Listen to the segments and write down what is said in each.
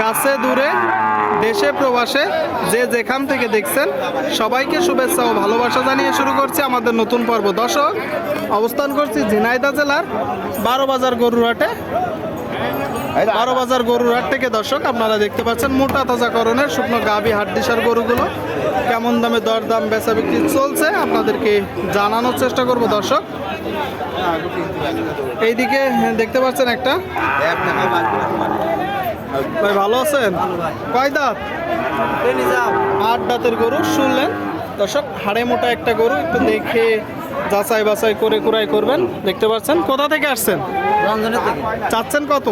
কাছে, দূরে, দেশে, প্রবাসে, যে যেখান থেকে দেখছেন, সবাইকে শুভেচ্ছা ও ভালোবাসা জানিয়ে শুরু করছি আমাদের নতুন পর্ব। দর্শক, অবস্থান করছি ঝিনাইদা জেলার বারো বাজার গরুরহাটে। বারো বাজার গরুর হাট থেকে দর্শক, আপনারা দেখতে পাচ্ছেন মোটা তাজাকরণের শুকনো গাভী হাড্ডিসার গরুগুলো। কেমন দামে দর দাম বেচা বিক্রি চলছে, আপনাদেরকে জানানোর চেষ্টা করব দর্শক। এইদিকে দেখতে পাচ্ছেন একটা। ভাই ভালো আছেন? কয় দাঁত? আট দাঁতের গরু শুনলেন? দর্শক হাড়ে মোটা একটা গরু একটু দেখে যাচাই বাছাই করে কুড়াই করবেন দেখতে পাচ্ছেন। কোথা থেকে আসছেন? চাচ্ছেন কত?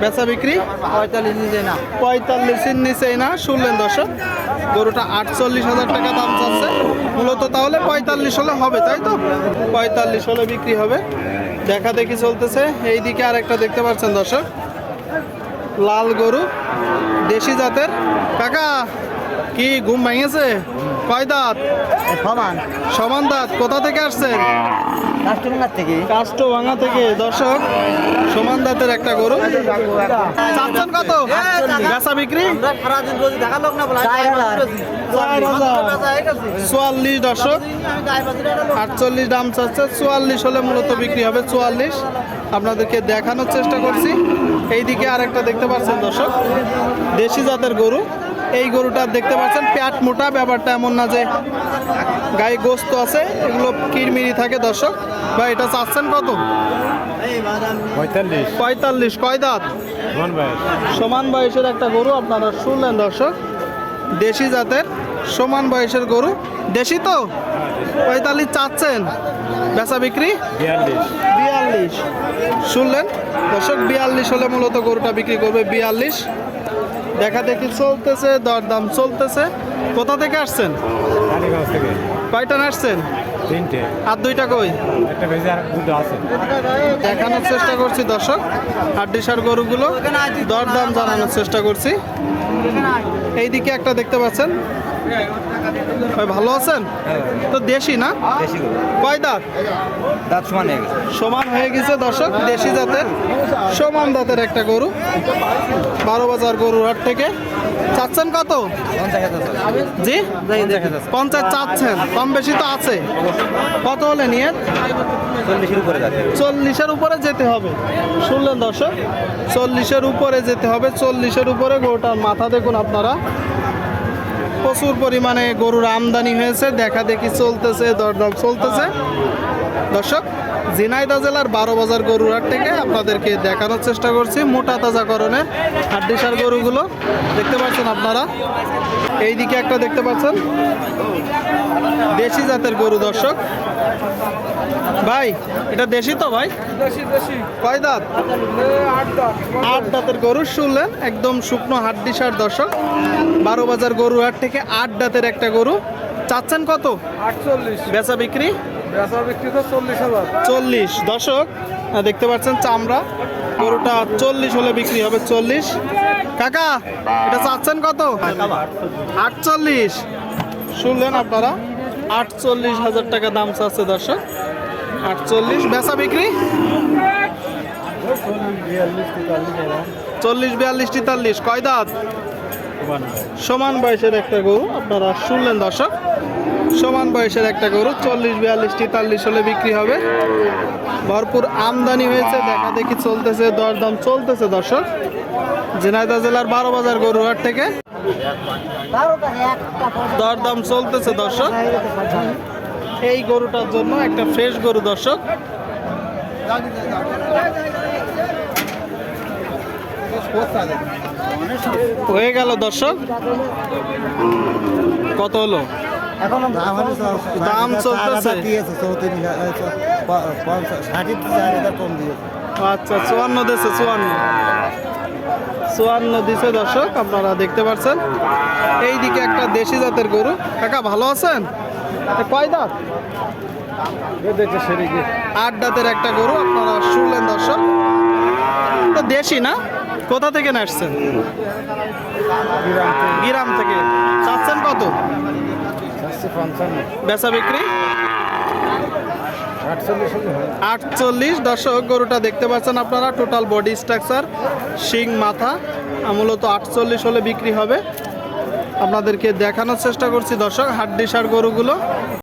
বেচা বিক্রি? পঁয়তাল্লিশের নিচেই না শুনলেন দর্শক? গরুটা আটচল্লিশ হাজার টাকা দাম চাচ্ছে। মূলত তাহলে পঁয়তাল্লিশ হলে হবে তাই তো? পঁয়তাল্লিশ হলে বিক্রি হবে। দেখা দেখি চলতেছে। এইদিকে আরেকটা দেখতে পাচ্ছেন দর্শক। লাল গরু দেশি জাতের। কাকা কি ঘুম ভেঙেছে? কয় দাঁত? সমান। সমান দাঁত। কোথা থেকে আসছেন? কাস্টমার থেকে। থেকে। দর্শক সমান দাঁতের একটা গরু। চাচ্ছেন কত? বেচা বিক্রি? চুয়াল্লিশ দর্শক। আটচল্লিশ দাম চাচ্ছে। চুয়াল্লিশ হলে মূলত বিক্রি হবে চুয়াল্লিশ। আপনাদেরকে দেখানোর চেষ্টা করছি। এইদিকে আরেকটা দেখতে পাচ্ছেন দর্শক দেশি জাতের গরু। এই গরুটা দেখতে পাচ্ছেন প্যাট মোটা ব্যাপারটা এমন না যে গায়ে গোস্ত আছে এগুলো কিরমিরি থাকে দর্শক। বা এটা চাচ্ছেন কত? পঁয়তাল্লিশ। পঁয়তাল্লিশ। কয় দাঁত? সমান বয়সের একটা গরু আপনারা শুনলেন দর্শক। দেশি জাতের সমান বয়সের গরু। দেশি তো? পঁয়তাল্লিশ চাচ্ছেন? বেচা বিক্রি? বিয়াল্লিশ। শুনলেন? দর্শক বিয়াল্লিশ হলে মূলত গরুটা বিক্রি করবে বিয়াল্লিশ। দেখা দেখি চলতেছে দরদাম চলতেছে। কোথা থেকে আসছেন? কয়টা আসছেন? তিনটে। আর দুইটা কই? দেখানোর চেষ্টা করছি দর্শক। হাড্ডিসার গরুগুলো দরদাম জানানোর চেষ্টা করছি। এইদিকে একটা দেখতে পাচ্ছেন? ভাই ভালো আছেন? তো দেশি না? কয় দাঁত? দাঁত সমান হয়ে গেছে। সমান হয়ে গেছে দর্শক দেশি জাতের সমান দাঁতের একটা গরু। বারো বাজার গরুর হাট থেকে। চাচ্ছেন কত? জি? পঞ্চাশ পঞ্চাশ চাচ্ছেন কম বেশি তো আছে। কত হলে নিয়ে? চল্লিশের উপরে চল্লিশের উপরে যেতে হবে। শুনলেন দর্শক চল্লিশের উপরে যেতে হবে। চল্লিশের উপরে গরুটার মাথা দেখুন আপনারা। প্রচুর পরিমাণে গরুর আমদানি হয়েছে দেখা দেখি চলতেছে দরদাম চলতেছে। দর্শক ঝিনাইদা জেলার বারো বাজার গরুর হাট থেকে আপনাদেরকে দেখানোর চেষ্টা করছি মোটা তাজা তাজাকরণের হাড্ডিসার গরুগুলো। দেখতে পাচ্ছেন আপনারা? এইদিকে একটা দেখতে পাচ্ছেন? দেশি জাতের গরু দর্শক। ভাই এটা দেশি তো ভাই? কয় দাঁত? আট দাঁতের গরু শুনলেন একদম শুকনো হাড্ডিসার দর্শক। বারো বাজার গরু হাট থেকে আট দাঁতের একটা গরু। চাচ্ছেন কত? আটচল্লিশ। বেচা বিক্রি? বেচা বিক্রি তো চল্লিশ হাজার। চল্লিশ। দর্শক দেখতে পাচ্ছেন চামড়া। গরুটা চল্লিশ হলে বিক্রি হবে চল্লিশ। কাকা এটা চাচ্ছেন কত? আটচল্লিশ। শুনলেন আপনারা? আটচল্লিশ হাজার টাকা দাম চাচ্ছে দর্শক। আটচল্লিশ বেচা বিক্রি? চল্লিশ বিয়াল্লিশ তেতাল্লিশ। কয় দাঁত? সমান বয়সের একটা গরু, আপনারা শুনলেন দর্শক। সমান বয়সের একটা গরু, চল্লিশ বিয়াল্লিশ তেতাল্লিশ হলে বিক্রি হবে। ভরপুর আমদানি হয়েছে, দেখা দেখি চলতেছে, দরদাম চলতেছে দর্শক। ঝিনাইদহ জেলার বারো বাজার গরুহাট থেকে। দরদাম চলতেছে দর্শক। এই গরুটার জন্য একটা ফ্রেশ গরু দর্শক। হয়ে গেল দর্শক। কত হলো? এখনও দাম চলতেছে। দিয়েছে কম দিয়েছে। আচ্ছা চুয়ান্ন দিছে চুয়ান্ন। চুয়ান্ন দিছে দর্শক আপনারা দেখতে পাচ্ছেন। এইদিকে একটা দেশি জাতের গরু। কাকা ভালো আছেন? কয় দাঁত? আট দাঁতের একটা গরু আপনারা শুনলেন দর্শক। দেশি না? কোথা থেকে আসছেন গ্রাম থেকে। চাচ্ছেন কত? বেচা বিক্রি? আটচল্লিশ। দর্শক, গরুটা দেখতে পাচ্ছেন আপনারা টোটাল বডি স্ট্রাকচার শিং মাথা, মূলত আটচল্লিশ হলে বিক্রি হবে। আপনাদেরকে দেখানোর চেষ্টা করছি দর্শক, হাড্ডিসার গরুগুলো।